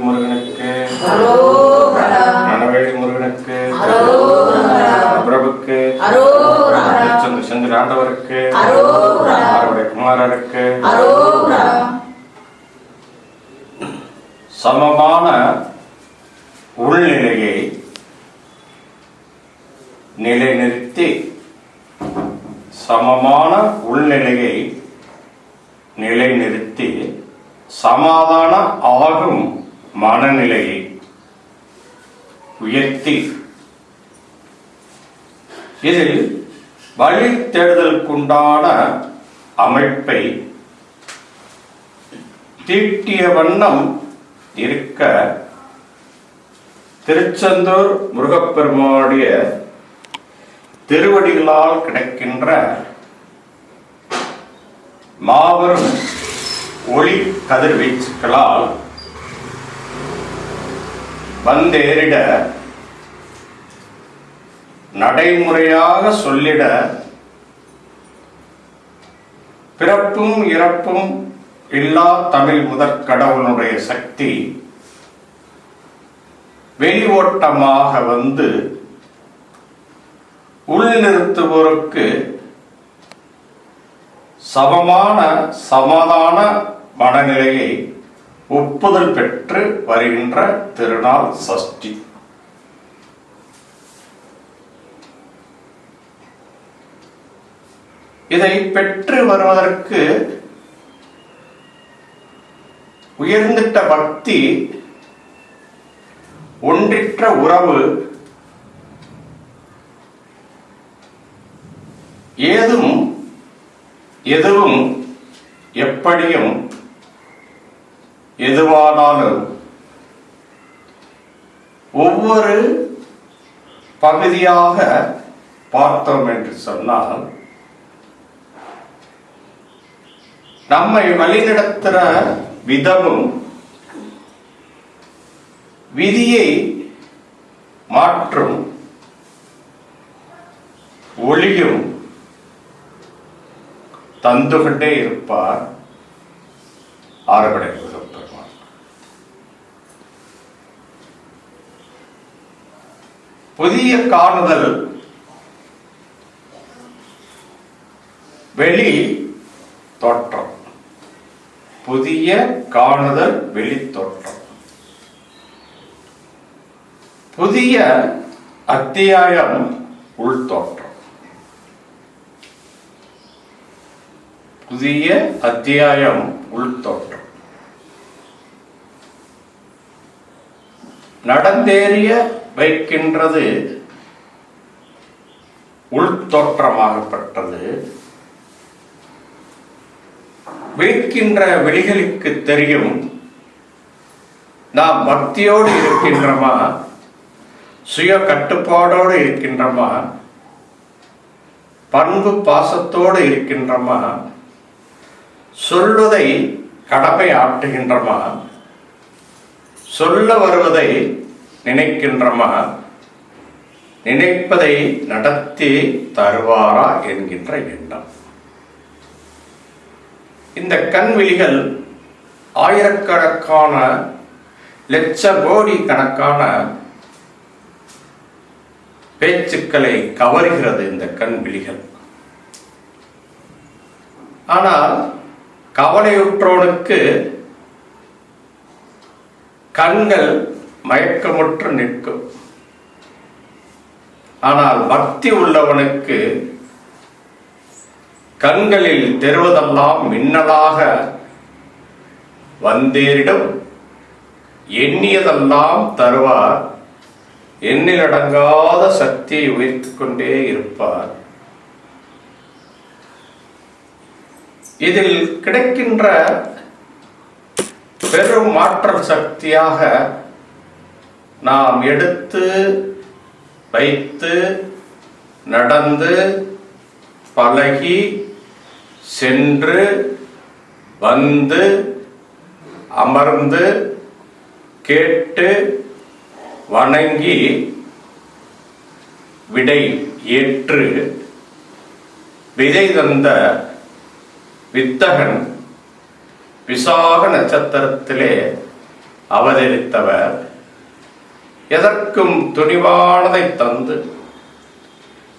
முருகனுக்கு. நடவேழி முருகனுக்கு. பிரபுக்கு. செந்தில் ஆண்டவருக்கு. குமாரருக்கு. சமமான உள்நிலையை நிலைநிறுத்தி சமமான உள்நிலையை நிலைநிறுத்தி சமாதான ஆகும் மனநிலையை உயர்த்தி. இதில் வழி தேடுதலுக்குண்டான அமைப்பை தீட்டிய வண்ணம் இருக்க திருச்செந்தூர் முருகப்பெருமானுடைய திருவடிகளால் கிடைக்கின்ற மாபெரும் ஒளி கதிர்வீச்சுக்களால் வந்தேறிட நடைமுறையாக சொல்லிட பிறப்பும் இறப்பும் இல்லா தமிழ் முதற் கடவுளுடைய சக்தி வெளி ஓட்டமாக வந்து உள்நிறுத்துவோருக்கு சமமான சமாதான மனநிலையை ஒப்புதல் பெற்று வருகின்ற திருநாள் சஷ்டி. இதை பெற்று வருவதற்கு உயர்ந்திட்ட பக்தி ஒன்றிற்ற உறவு ஏதும் எதுவும் எப்படியும் எதுவானாலும். ஒவ்வொரு பகுதியாக பார்த்தோம் என்று சொன்னால் நம்மை வழிநடத்துற விதமும் விதியை மாற்றும் ஒளியும் தந்துகொண்டே இருப்பார். ஆறுபடை பெருமான் புதிய காணுதல். வெளி தோற்றம். புதிய காணுதல் வெளி தோற்றம். புதிய அத்தியாயம் உள்தோற்றம் புதிய அத்தியாயம் உள்தோற்றம். நடந்தேறிய வைக்கின்றது உள்தோற்றமாகப்பட்டது. வைக்கின்ற வெளிகளுக்கு தெரியும் நாம் பக்தியோடு இருக்கின்றோமா? சுய கட்டுப்பாடோடு இருக்கின்றோமா? பண்பு பாசத்தோடு இருக்கின்றோமா? சொல்வதை கடமை ஆற்றுகின்றோமா சொல்ல வருவதை நினைக்கின்றமா நினைப்பதை நடத்தி தருவாரா என்கின்ற எண்ணம். இந்த கண்விழிகள் ஆயிரக்கணக்கான லட்ச கோடி கணக்கான பேச்சுக்களை கவர்கிறது இந்த கண்விழிகள். ஆனால் கவலையுற்றோனுக்கு கண்கள் மயக்கமுற்று நிற்கும். ஆனால் பக்தி உள்ளவனுக்கு கண்களில் தெருவதெல்லாம் மின்னலாக வந்தேரிடம் எண்ணியதெல்லாம் தருவார். எண்ணிலடங்காத சக்தியை உயர்த்து கொண்டே இருப்பார். இதில் கிடைக்கின்ற பெரும் மாற்றல் சக்தியாக நாம் எடுத்து வைத்து நடந்து பழகி சென்று வந்து அமர்ந்து கேட்டு வணங்கி விடை ஏற்று விதை தந்த வித்தகன் விசாக நட்சத்திரத்திலே அவதரித்தவர். எதற்கும் துணிவானதை தந்து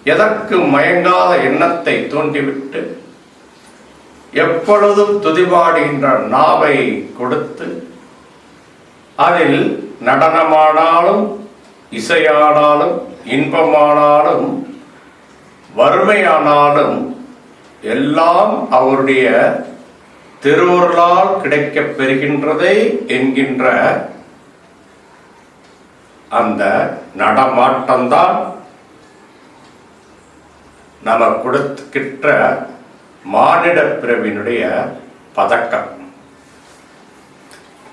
எதற்கும் மயங்காத எண்ணத்தை தூண்டிவிட்டு எப்பொழுதும் துதிபாடுகின்ற நாவை கொடுத்து அதில் நடனமானாலும் இசையானாலும் இன்பமானாலும் வறுமையானாலும் எல்லாம் அவருடைய திருவுருளால் கிடைக்கப் பெறுகின்றதே என்கின்ற அந்த நடமாட்டம்தான் நம்ம கொடுத்துக்கிட்ட மானிட பிறவினுடைய பதக்கம்.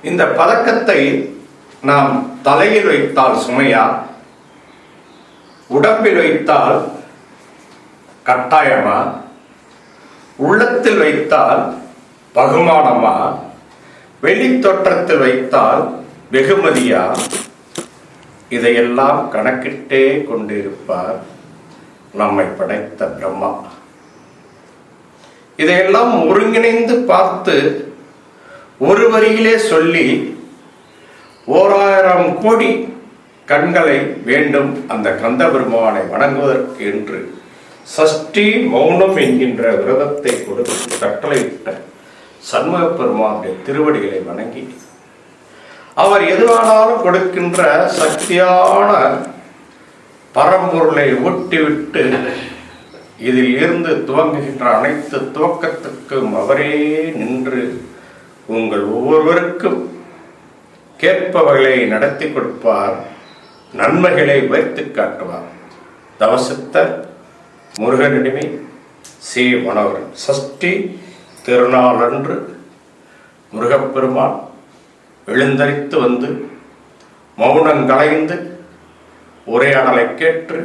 இந்த பதக்கத்தை நாம் தலையில் வைத்தால் சுமையா? உடம்பில் வைத்தால் கட்டாயமா? உள்ளத்தில் வைத்தால் பகுமானமா? வெளி தோற்றத்தில் வைத்தால் வெகுமதியா? இதையெல்லாம் கணக்கிட்டே கொண்டிருப்பார் நம்மை படைத்த பிரம்மா. இதையெல்லாம் ஒருங்கிணைந்து பார்த்து ஒரு வரியிலே சொல்லி ஓராயிரம் கோடி கண்களை வேண்டும் அந்த கந்த பெருமானை வணங்குவதற்கு என்று சஷ்டி மௌனம் என்கின்ற விரதத்தை கொடுத்து கட்டளையிட்ட சண்முக பெருமானுடைய திருவடிகளை வணங்கி அவர் எதுவானாலும் கொடுக்கின்ற சக்தியான பரம்பொருளை ஊட்டிவிட்டு இதில் இருந்து துவங்குகின்ற அனைத்து துவக்கத்துக்கும் அவரே நின்று உங்கள் ஒவ்வொருவருக்கும் கேட்பவர்களை நடத்தி கொடுப்பார் நன்மைகளை வைத்து காட்டுவார். தவசத்தை முருகனிடமே சி மனோகரன். சஷ்டி திருநாளன்று முருகப்பெருமான் எழுந்தரித்து வந்து மௌனம் கலைந்து உரையாடலை கேட்டு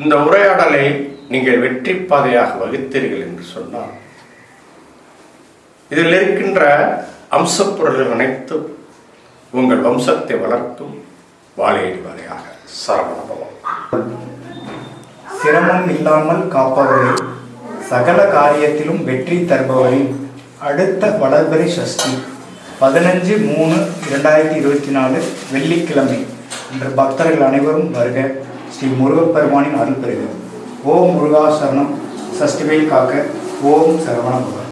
இந்த உரையாடலை நீங்கள் வெற்றி பாதையாக வகுத்தீர்கள் என்று சொன்னால் இதில் இருக்கின்ற அம்சப்பொருள்கள் அனைத்தும் உங்கள் வம்சத்தை வளர்க்கும் வாழையடி வாழையாக சரவணபவம். சிரமம் இல்லாமல் காப்பவரே சகல காரியத்திலும் வெற்றி தருபவரே. அடுத்த வளர்பிறை சஷ்டி பதினஞ்சு மூணு இரண்டாயிரத்தி இருபத்தி நாலு வெள்ளிக்கிழமை. என்ற பக்தர்கள் அனைவரும் வருக. ஸ்ரீ முருகப்பெருமானின் அருள் பெறுக. ஓம் முருகா சரணம் சஷ்டிவேல் காக்க. ஓம் சரவண